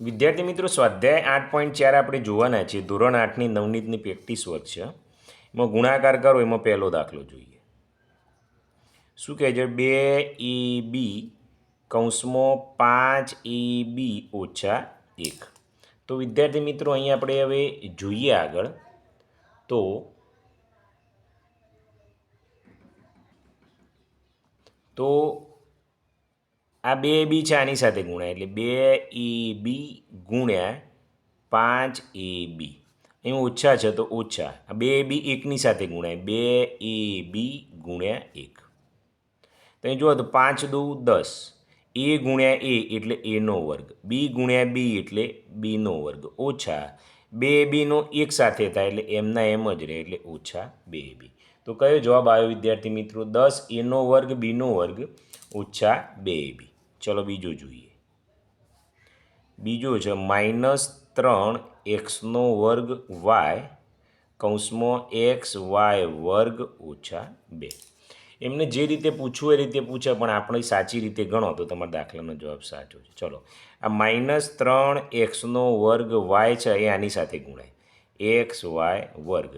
વિદ્યાર્થી મિત્રો, સ્વાધ્યાય આઠ પોઈન્ટ ચાર આપણે જોવાના છે. ધોરણ આઠની નવનીતની પ્રેક્ટિસ વર્ક છે. એમાં ગુણાકાર કરો, એમાં પહેલો દાખલો જોઈએ. શું કહે છે? બે એ બી કૌંસમાં પાંચ ઈ બી ઓછા એક. તો વિદ્યાર્થી મિત્રો, અહીં આપણે હવે જોઈએ આગળ. તો તો આ બે બી છે આની સાથે ગુણ્યા, એટલે બે એ બી ગુણ્યા પાંચ એ બી. અહીં ઓછા છે તો ઓછા. આ બે બી એકની સાથે ગુણાય. બે એ બી ગુણ્યા એક. તો અહીં જુઓ તો પાંચ દુ દસ. એ ગુણ્યા એ એટલે એનો વર્ગ. બી ગુણ્યા બી એટલે બીનો વર્ગ. ઓછા. બે બીનો એક સાથે થાય એટલે એમના એમ જ રહે એટલે ઓછા બે બી. તો કયો જવાબ આવ્યો વિદ્યાર્થી મિત્રો? દસ એનો વર્ગ બીનો વર્ગ, ઓછા બે બી. ચલો બીજો જોઈએ. બીજો છે માઇનસ ત્રણ એક્સનો વર્ગ વાય કૌંસમાં એક્સ વાય વર્ગ ઓછા બે. એમને જે રીતે પૂછવું એ રીતે પૂછે, પણ આપણે સાચી રીતે ગણો તો તમારા દાખલાનો જવાબ સાચો છે. ચલો, આ માઇનસ ત્રણ એક્સનો વર્ગ વાય છે, એ આની સાથે ગુણાય. એક્સ વાય વર્ગ.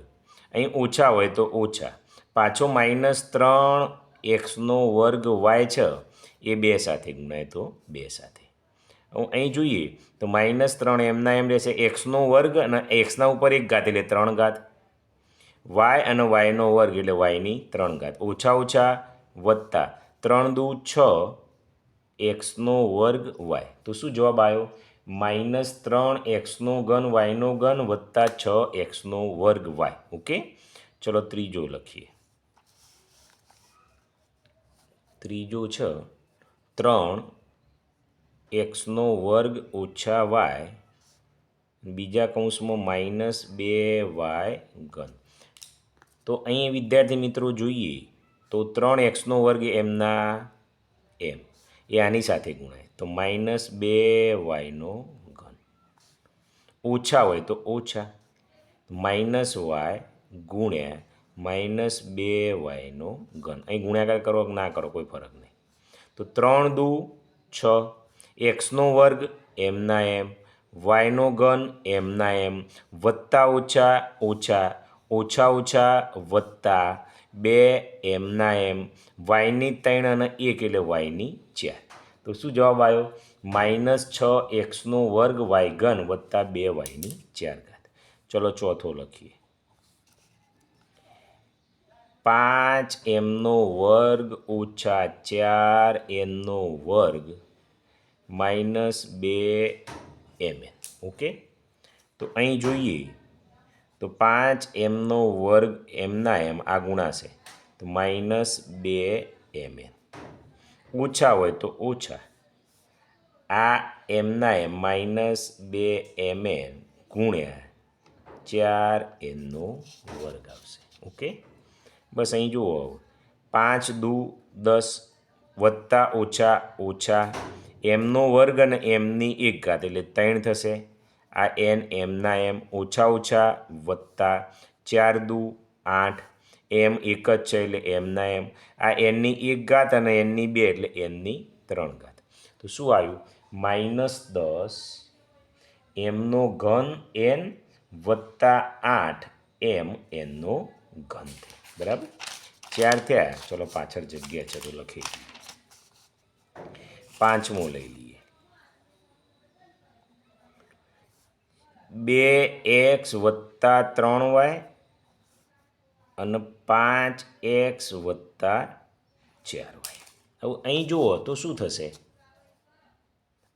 અહીં ઓછા હોય તો ઓછા. પાછો માઇનસ ત્રણ એક્સનો વર્ગ વાય છે એ બે સાથે ગુણાય તો બે સાથે. અહીં જોઈએ તો માઇનસ ત્રણ એમના એમ રહેશે એક્સનો વર્ગ અને એક્સના ઉપર એક ઘાત એટલે ત્રણ ઘાત. વાય અને વાયનો વર્ગ એટલે વાયની ત્રણ ઘાત. ઓછા ઓછા વત્તા ત્રણ દુ છ એક્સનો વર્ગ વાય. તો શું જવાબ આવ્યો? માઇનસ ત્રણ એક્સનો ઘન વાયનો ઘન વત્તા છ એક્સનો વર્ગ વાય. ઓકે? ચલો ત્રીજો લખીએ. ત્રીજો છે. ત્રણ એક્સનો વર્ગ ઓછા વાય બીજા કૌંસમાં માઇનસ બે વાય ઘન. તો અહીં વિદ્યાર્થી મિત્રો જોઈએ તો ત્રણ એક્સનો વર્ગ એમના એમ, એ આની સાથે ગુણાય. તો માઇનસ બે વાયનો ઘન. ઓછા હોય તો ઓછા. માઇનસ વાય ગુણ્યા માઇનસ બે વાયનો ઘન. અહીં ગુણાકાર કરો ના કરો કોઈ ફરક નહીં. તો ત્રણ દુ, છ. એક્સનો વર્ગ એમના એમ. વાયનો ઘન એમના એમ. વત્તા ઓછા ઓછા. ઓછા ઓછા, વત્તા. બે એમના એમ. વાયની ત્રણ અને એક એટલે વાયની ચાર. તો શું જવાબ આવ્યો માઇનસ છ એક્સનો વર્ગ, વાય ઘન વત્તા બે વાયની ચાર ઘાત. ચલો ચોથો લખીએ. પાંચ એમનો વર્ગ ઓછા ચાર એમનો વર્ગ માઇનસ બે એમ ઓકે? તો અહીં જોઈએ. તો પાંચ એમનો વર્ગ એમના એમ, આ ગુણાશે. તો માઇનસ બે એમ ઓછા હોય તો ઓછા. આ એમના એમ માઇનસ બે એમ ગુણ્યા ચાર એમનો વર્ગ આવશે. ઓકે? બસ અહીં જુઓ. પાંચ દુ દસ વત્તા ઓછા ઓછા એમનો વર્ગ અને એમની એક ઘાત એટલે ત્રણ થશે. આ એન, એમના એમ ઓછા ઓછા વત્તા ચાર દુ આઠ. એમ એક જ છે એટલે એમના એમ. આ એનની એક ઘાત અને એનની બે એટલે એનની ત્રણ ઘાત. તો શું આવ્યું? માઇનસ દસ એમનો ઘન એન વત્તા આઠ એમ એનનો ઘન બરાબર? ચાર થયા. ચલો પાછળ જગ્યા છે તો લખી. પાંચમો લઈ લઈએ. બે એક્સ વત્તા ત્રણ વાય અને પાંચ એક્સ વત્તા ચાર વાય. હવે અહીં જુઓ તો શું થશે?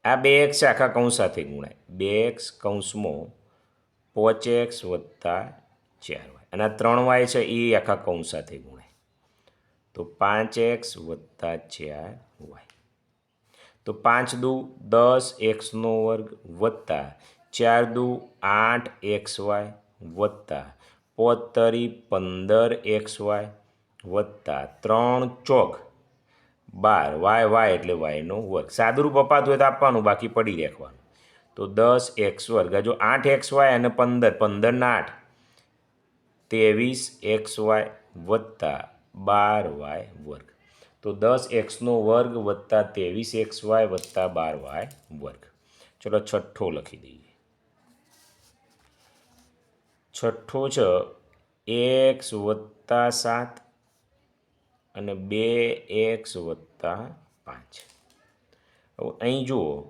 આ બે એક્સ આખા કૌંસ સાથે ગુણાય. બે એક્સ કૌંસમાં પોચ એક્સ વત્તા ચાર વાય. અને આ ત્રણ વાય છે એ આખા કૌંસ સાથે ગુણાય તો પાંચ એક્સ વત્તા ચાર વાય. તો પાંચ દુ દસ એક્સનો વર્ગ વત્તા, ચાર દુ આઠ એક્સ વાય વત્તા પોતરી પંદર એક્સ વાય વત્તા, ત્રણ ચોક. બાર વાય વાય એટલે વાયનો વર્ગ. સાદુરૂપ અપાતું હોય તો આપવાનું, બાકી પડી રાખવાનું. તો દસ એક્સ વર્ગ. જો આઠ એક્સ વાય અને પંદર, પંદરના આઠ. ત્રેવીસ એક્સ વાય વત્તા બાર વાય વર્ગ. તો દસ એક્સનો વર્ગ વત્તા ત્રેવીસ એક્સ વાય વત્તા બાર વાય વર્ગ. ચલો છઠ્ઠો લખી દઈએ. છઠ્ઠો છે, એક્સ વત્તા સાત અને બે એક્સ વત્તા પાંચ. હવે અહીં જુઓ,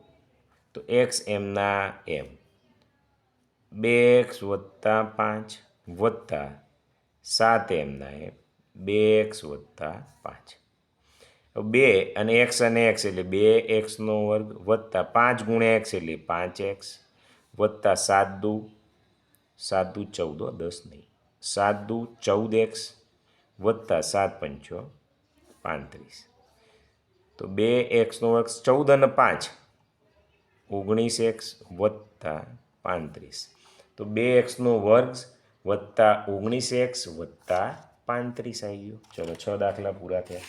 તો એક્સ એમના એમ. બે એક્સ વત્તા પાંચ વત્તા સાત એમના એમ બે એક્સ વત્તા પાંચ. બે અને એક્સ અને એક્સ એટલે બે એક્સનો વર્ગ વત્તા પાંચ ગુણ્યા એક્સ એટલે પાંચ એક્સ. વત્તા સાત દુ સાત દુ ચૌદ દસ નહીં. સાત દુ ચૌદ એક્સ, વત્તા સાત પંચો પાંત્રીસ. તો બે એક્સનો વર્ગ ચૌદ અને પાંચ, ઓગણીસ એક્સ વત્તા પાંત્રીસ. તો બે એક્સનો વર્ગ વત્તા ઓગણીસ એક્સ વત્તા પાંત્રીસ આવી ગયો. ચલો છ દાખલા પૂરા થયા.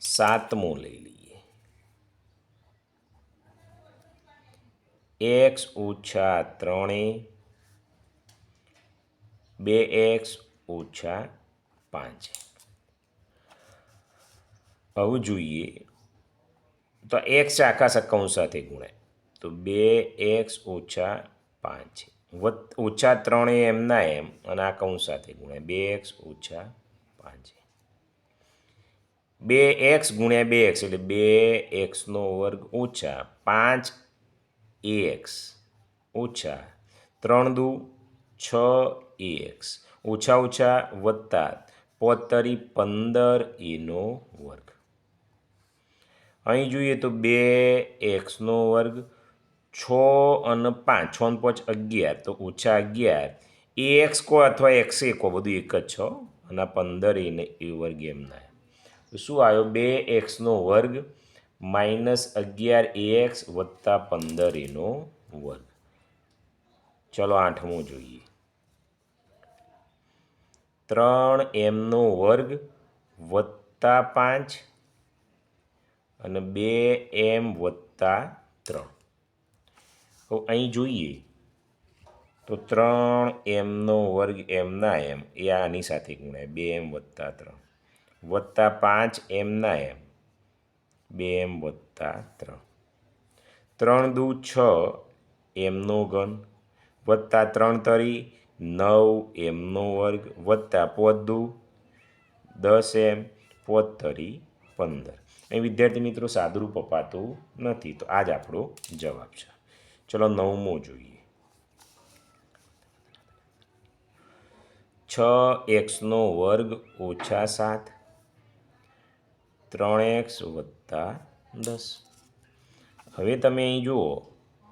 સાતમો લઈ લઈએ. એક્સ ઓછા ત્રણે બે એક્સ ઓછા પાંચ. હવે જોઈએ. તો એક્સ આખા સક્કાઉન્ટ સાથે ગુણાય. તો બે એક્સ ઓછા પાંચ. ઓછા ત્રણે એમના એમ અને આ કૌંસ સાથે ગુણ્યા બે એક્સ ઓછા પાંચ બે એક્સ ગુણ્યા બે એક્સ એટલે બે એક્સનો વર્ગ ઓછા પાંચ એક્સ ઓછા ત્રણ દુ છ એક્સ ઓછા ઓછા વત્તા પોતરી પંદર એનો વર્ગ. અહીં જોઈએ તો બે એક્સનો વર્ગ છ અને પાંચ, છ ને પાંચ અગિયાર, તો ઓછા અગિયાર. એ એક્સ કો અથવા એક્સ એ કો બધું એક જ છ અને પંદર એને એ વર્ગ એમના શું આવ્યો? બે એક્સનો વર્ગ માઇનસ અગિયાર એ એક્સ વત્તા પંદર એનો વર્ગ. ચલો આઠમો જોઈએ. ત્રણ એમનો વર્ગ વત્તા પાંચ અને બે એમ વત્તા ત્રણ. તો અહીં જોઈએ તો ત્રણ એમનો વર્ગ એમના એમ, એ આની સાથે ગુણાય. બે એમ વત્તા ત્રણ. વત્તા પાંચ એમના એમ, બે એમ વત્તા ત્રણ. ત્રણ દુ છ એમનો ઘન, વત્તા ત્રણ તરી નવ એમનો વર્ગ, વત્તા પોત દુ દસ એમ, પોત તરી પંદર. અહીં વિદ્યાર્થી મિત્રો સાદુરૂપ અપાતું નથી, તો આ જ આપણો જવાબ છે. ચલો નવમો જોઈએ છ એક્સનો વર્ગ ઓછા સાત ત્રણ એક્સ વત્તા દસ હવે તમે અહીં જુઓ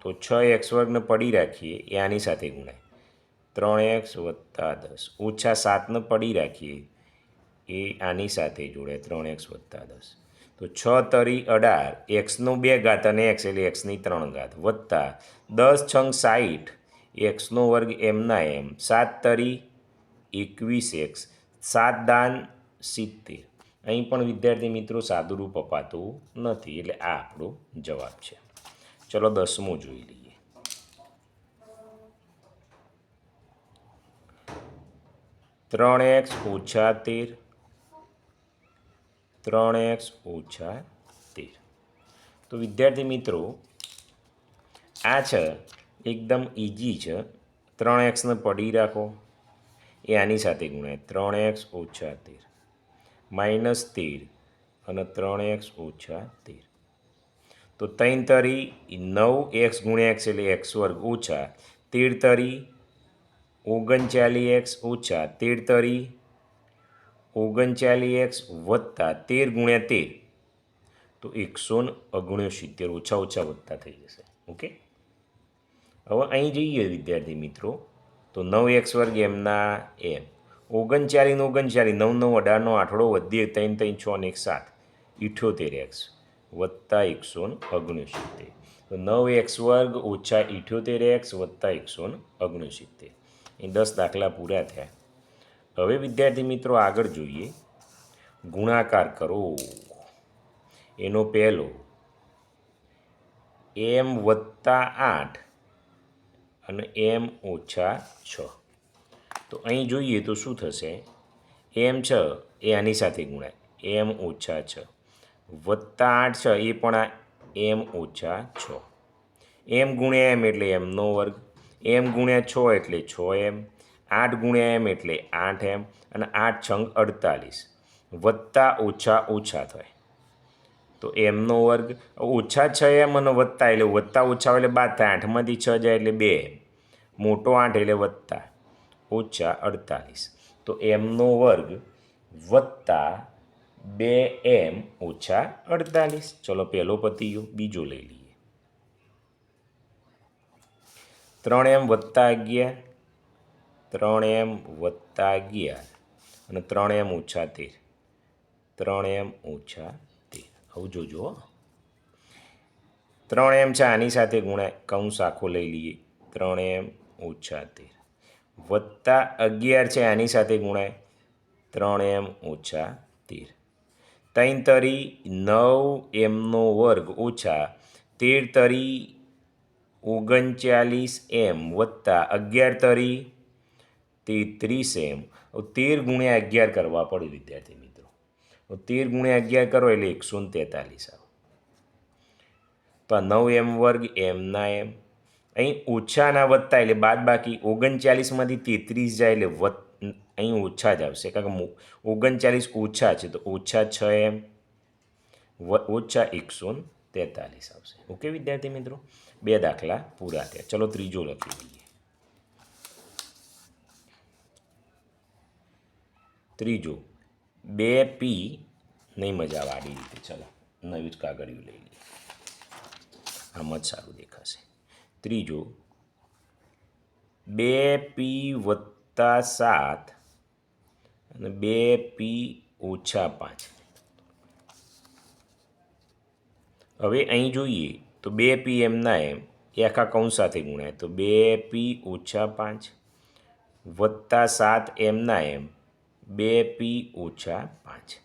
તો છ એક્સ વર્ગને પડી રાખીએ એ આની સાથે ગુણાય ત્રણ એક્સ વત્તા દસ ઓછા સાતને પડી રાખીએ એ આની સાથે જોડે ત્રણ એક્સ વત્તા દસ તો છ તરી અઢાર એક્સનું બે ઘાત અને એક્સ એટલે એક્સની ત્રણ ઘાત. વત્તા દસ છંગ સાઠ એક્સનો વર્ગ એમના એમ સાત તરી એકવીસ એક્સ સાત દાન સિત્તેર. અહીં પણ વિદ્યાર્થી મિત્રો સાદુરૂપ અપાતું નથી. એટલે આ આપણો જવાબ છે. ચલો દસમું જોઈ લઈએ. ત્રણ એક્સ ઓછા તેર. ત્રણ એક્સ ઓછા તેર. તો વિદ્યાર્થી મિત્રો, આ છે એકદમ ઇઝી છે. ત્રણ એક્સને પડી રાખો. એ આની સાથે ગુણાય. ત્રણ એક્સ ઓછા તેર. માઇનસ તેર અને ત્રણ એક્સ ઓછા તેર. તો ત્રણ તરી નવ એક્સ ગુણ્યા એક્સ એટલે એક્સ વર્ગ ઓછા. તેર તરી ઓગણચાલીસ એક્સ ઓછા. તેર તરી ઓગણચાલીસ એક્સ વત્તા તેર ગુણ્યા તેર. તો એકસો ને ઓગણસિત્તેર ઓછા ઓછા વધતા થઈ જશે. ઓકે? હવે અહીં જઈએ વિદ્યાર્થી મિત્રો. તો નવ એક્સ વર્ગ એમના એમ. ઓગણચાલીસ ઓગણચાલીસ, નવ નવ અઢારનો આઠડો વધીએ ત્રણ ત્રણ, છ ને એક સાત. ઇઠ્યોતેર એક્સ વત્તા એકસો ને ઓગણસિત્તેર. તો નવ એક્સ વર્ગ ઓછા ઇઠ્યોતેર એક્સ વત્તા એકસો ને ઓગણસિત્તેર. એ દસ દાખલા પૂરા થયા. હવે વિદ્યાર્થી મિત્રો આગળ જોઈએ. ગુણાકાર કરો. એનો પહેલો, એમ વત્તા આઠ અને એમ ઓછા છ. તો અહીં જોઈએ તો શું થશે? એમ છ, એ આની સાથે ગુણાય. એમ ઓછા છ. વત્તા આઠ છ, એ પણ આ એમ ઓછા છ. એમ ગુણ્યા એમ એટલે એમનો વર્ગ. એમ ગુણ્યા છ એટલે છ એમ. આઠ ગુણ્યા એમ એટલે આઠ એમ અને આઠ છંગ અડતાલીસ. વત્તા ઓછા ઓછા થાય. તો એમનો વર્ગ ઓછા છ એમ અને વત્તા એટલે વત્તા ઓછા એટલે બાદ થાય. આઠમાંથી છ જાય એટલે બે એમ. મોટો આઠ એટલે વત્તા. ઓછા અડતાલીસ. તો એમનો વર્ગ વત્તા બે એમ ઓછા અડતાલીસ. ચલો પહેલો પતી ગયો બીજો લઈ લઈએ. ત્રણ એમ વત્તા અગિયાર. ત્રણ એમ વત્તા અગિયાર અને ત્રણ એમ ઓછા તેર. ત્રણ એમ ઓછા તેર. આવું જોજો. ત્રણ એમ છે, આની સાથે ગુણાય કૌંસ આખો લઈ લઈએ. ત્રણ એમ ઓછા તેર. વત્તા અગિયાર છે, આની સાથે ગુણાય ત્રણ એમ ઓછા તેર. ત્રણ તરી નવ એમનો વર્ગ ઓછા તેર તરી ઓગણચાલીસ એમ વત્તા અગિયાર તરી તેત્રીસ એમ. તેર ગુણ્યા અગિયાર કરવા પડે વિદ્યાર્થી મિત્રો. તેર ગુણ્યા અગિયાર કરો એટલે એકસો ને તેતાલીસ આવે. તો નવ એમ વર્ગ એમના એમ. અહીં ઓછાના વધતા એટલે બાદ બાકી ઓગણચાલીસમાંથી તેત્રીસ જાય એટલે વત, અહીં ઓછા જ આવશે. કારણ કે ઓગણચાલીસ ઓછા છે તો ઓછા છ એમ. ઓછા એકસો તેતાલીસ આવશે. ઓકે વિદ્યાર્થી મિત્રો? બે દાખલા પૂરા થયા. ચલો ત્રીજો લખી દઈએ ત્રીજો, બે પી, નહીં મજા આવે આડી રીતે, ચલો, નવી જ કાગળિયું લઈ લઈએ. આમ જ સારું દેખાશે. ત્રીજો, બે પી વત્તા સાત અને બે પી ઓછા પાંચ. હવે અહીં જોઈએ, તો બે પી એમના એમ, એ આખા કૌંસ સાથે ગુણાય, તો બે પી ઓછા પાંચ વત્તા સાત એમના એમ બે પી ઓછા પાંચ.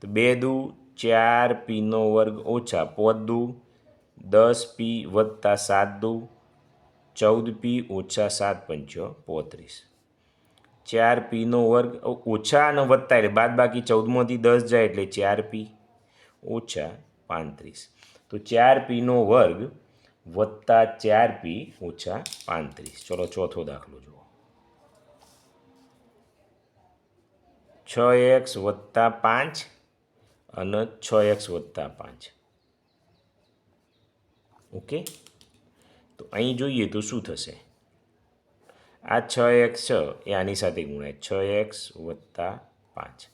તો બે દુ, ચાર પીનો વર્ગ ઓછા પોત દુ, દસ પી વત્તા સાત દુ, ચૌદ પી ઓછા સાત પંચો પોત્રીસ. ચાર પીનો વર્ગ ઓછા અને વત્તા એટલે બાદ બાકી ચૌદમાંથી દસ જાય એટલે ચાર પી ઓછા પાંત્રીસ. તો ચાર પીનો વર્ગ વત્તા ચાર પી ઓછા પાંત્રીસ. ચલો ચોથો દાખલો જુઓ. છ એક્સ વત્તા પાંચ અને છ એક્સ વત્તા પાંચ. ઓકે? તો અહીં જોઈએ તો શું થશે? આ છ એક્સ છ, એ આની સાથે ગુણાય છ એક્સ વત્તા પાંચ.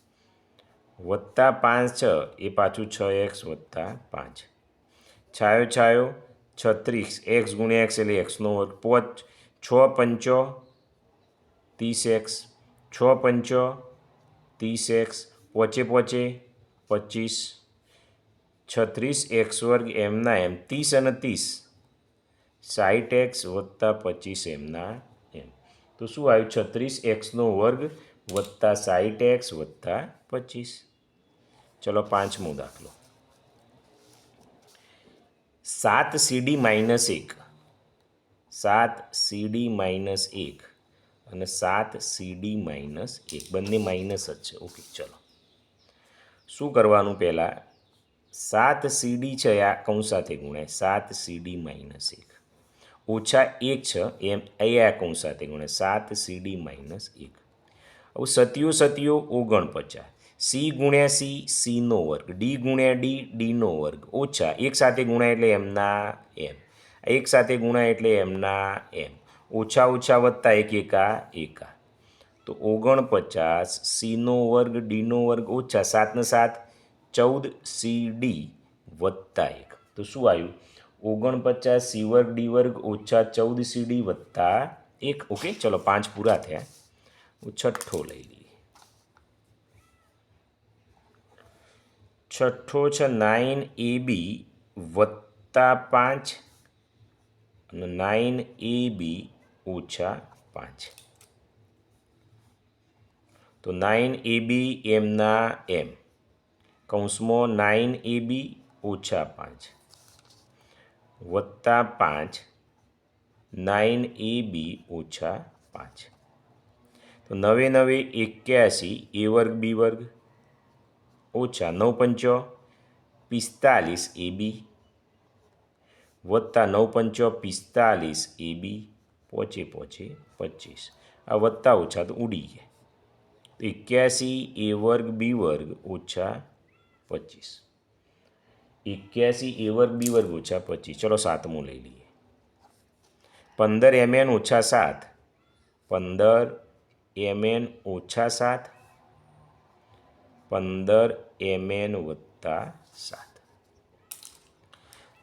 વત્તા પાંચ છ, એ પાછું છ એક્સ વત્તા પાંચ. છાયો છાયો, છત્રીસ. એક્સ ગુણ્યા એક્સ એટલે એક્સનો વર્ગ. પોચ, છ પંચો, ત્રીસ એક્સ. છ પંચો ત્રીસ એક્સ પોચે પોચે પચીસ, છત્રીસ એક્સ વર્ગ એમના એમ, ત્રીસ અને ત્રીસ. સાઠ એક્સ વત્તા પચીસ એમના એમ. તો શું આવ્યું? છત્રીસ એક્સનો વર્ગ વત્તા સાઠ એક્સ વત્તા પચીસ. ચલો પાંચમો દાખલો. સાત સીડી માઇનસ એક. સાત સીડી માઇનસ એક. અને સાત સીડી માઇનસ એક. બંને માઇનસ જ છે. ઓકે ચલો. શું કરવાનું પહેલાં? સાત સીડી છે આ કૌંસ સાથે ગુણાય. સાત સીડી માઇનસ એક. ઓછા એક છે એમ આ કૌંસ સાથે ગુણાય. સાત સીડી માઇનસ એક. હવે સતીયો સતીયો ઓગણપચાસ. સી ગુણ્યા સી સીનો વર્ગ. ડી ગુણ્યા ડી ડીનો વર્ગ. ઓછા. એક સાથે ગુણાય એટલે એમના એમ. એક સાથે ગુણાય એટલે એમના એમ. ઓછા ઓછા વત્તા એક એકા. એકા તો ઓગણપચાસ સીનો વર્ગ, ડીનો વર્ગ ઓછા સાતને સાત, ચૌદ સી, ડી વત્તા એક. તો શું આવ્યું? ઓગણપચાસ સી વર્ગ, ડી વર્ગ ઓછા ચૌદ સી, ડી વત્તા એક. ઓકે, ચલો પાંચ પૂરા થયા. હું છઠ્ઠો લઈ લઈએ. છઠ્ઠો છે નાઇન એ બી વત્તા પાંચ નાઇન એ બી ઓછા પાંચ. તો નાઇન એ બી એમના એમ. કૌંસમાં નાઇન એ બી ઓછા પાંચ. વત્તા પાંચ, નાઇન એ બી ઓછા પાંચ. તો નવે નવે એક્યાસી એ વર્ગ બી વર્ગ ઓછા નવ પંચો, પિસ્તાલીસ એ બી. વત્તા નવ પંચો, પિસ્તાલીસ એ બી. પહોંચે પહોંચે, પચીસ. આ વત્તા ઓછા તો ઉડી ગયા. તો એક્યાસી એ વર્ગ બી વર્ગ ઓછા પચીસ. એક્યાસી એ વર્ગ બી વર્ગ ઓછા પચીસ. ચલો સાતમું લઈ લઈએ. પંદર એમ એન ઓછા સાત. પંદર એમ એન ઓછા સાત. પંદર એમ એન વત્તા સાત.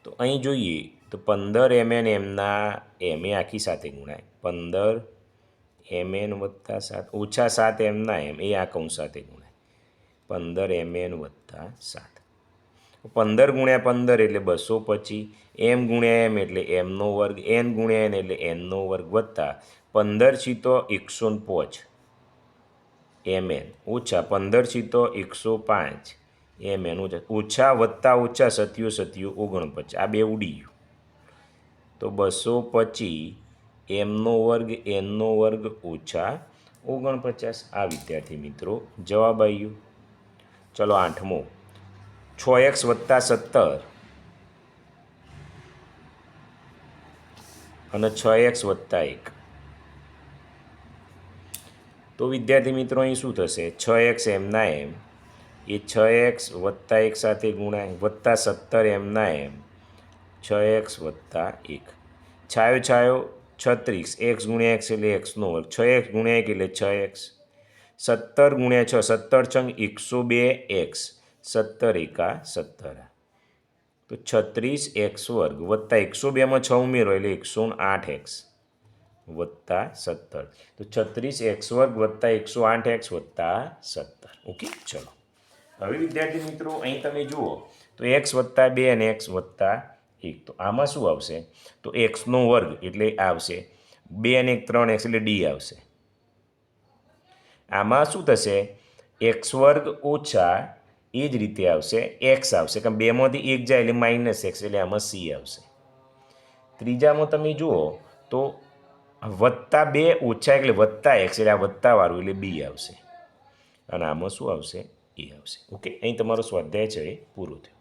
તો અહીં જોઈએ તો પંદર એમ એન એમના એમ એ આખી સાથે ગુણાય. પંદર એમ એન વત્તા સાત, ઓછા સાત એમના એમ એ આ કૌંસ સાથે ગુણાય. પંદર એમ એન વત્તા સાત. પંદર ગુણ્યા પંદર એટલે બસો પચીસ. એમ ગુણ્યા એમ એટલે એમનો વર્ગ એન ગુણ્યા એન એટલે એનનો વર્ગ વત્તા પંદર છીતો એકસો પાંચ એમ એન ઓછા પંદર છીતો એકસો પાંચ એમ એન ઓછા ઓછા વત્તા ઓછા સત્યો સત્યો ઓગણપચાસ. આ બે ઉડી ગયું. તો બસો પચીસ એમનો વર્ગ, એનનો વર્ગ ઓછા ઓગણપચાસ. આ વિદ્યાર્થી મિત્રો જવાબ આવ્યો ચલો આઠમો. છ એક્સ વત્તા સત્તર. અને છ એક્સ વત્તા એક. તો વિદ્યાર્થી મિત્રો અહીં શું થશે? છ એક્સ એમના એમ. એ છ એક્સ વત્તા એક સાથે ગુણાય, વત્તા સત્તર એમના એમ. છ એક્સ વત્તા એક. છાયો છાયો, છત્રીસ. એક્સ ગુણ્યા એક્સ એટલે એક્સનો વર્ગ. છ એક્સ ગુણ્યા એક એટલે છ એક્સ. સત્તર ગુણ્યા છ, સત્તર છંગ એકસો બે એક્સ. સત્તર એકા સત્તર. તો છત્રીસ એક્સ વર્ગ વત્તા એકસો બેમાં છ ઉમેરો એટલે એકસો આઠ એક્સ વત્તા સત્તર. તો છત્રીસ એક્સ વર્ગ વત્તા એકસો આઠ એક્સ વત્તા સત્તર. ઓકે? ચલો. હવે વિદ્યાર્થી મિત્રો, અહીં તમે જુઓ. તો એક્સ વત્તા બે અને એક્સ વત્તા એક તો આમાં શું આવશે? તો એક્સનો વર્ગ એટલે આવશે બે અને એક ત્રણ એક્સ એટલે ડી આવશે. આમાં શું થશે? એક્સ વર્ગ ઓછા એ જ રીતે આવશે એક્સ આવશે. કારણ બેમાંથી એક જાય એટલે માઇનસ એક્સ એટલે આમાં સી આવશે. ત્રીજામાં તમે જુઓ તો વત્તા બે ઓછા એટલે વત્તા એક્સ એટલે આ વત્તાવાળું એટલે બી આવશે. અને આમાં શું આવશે? એ આવશે. ઓકે, અહીં તમારો સ્વાધ્યાય છે એ પૂરો થયો.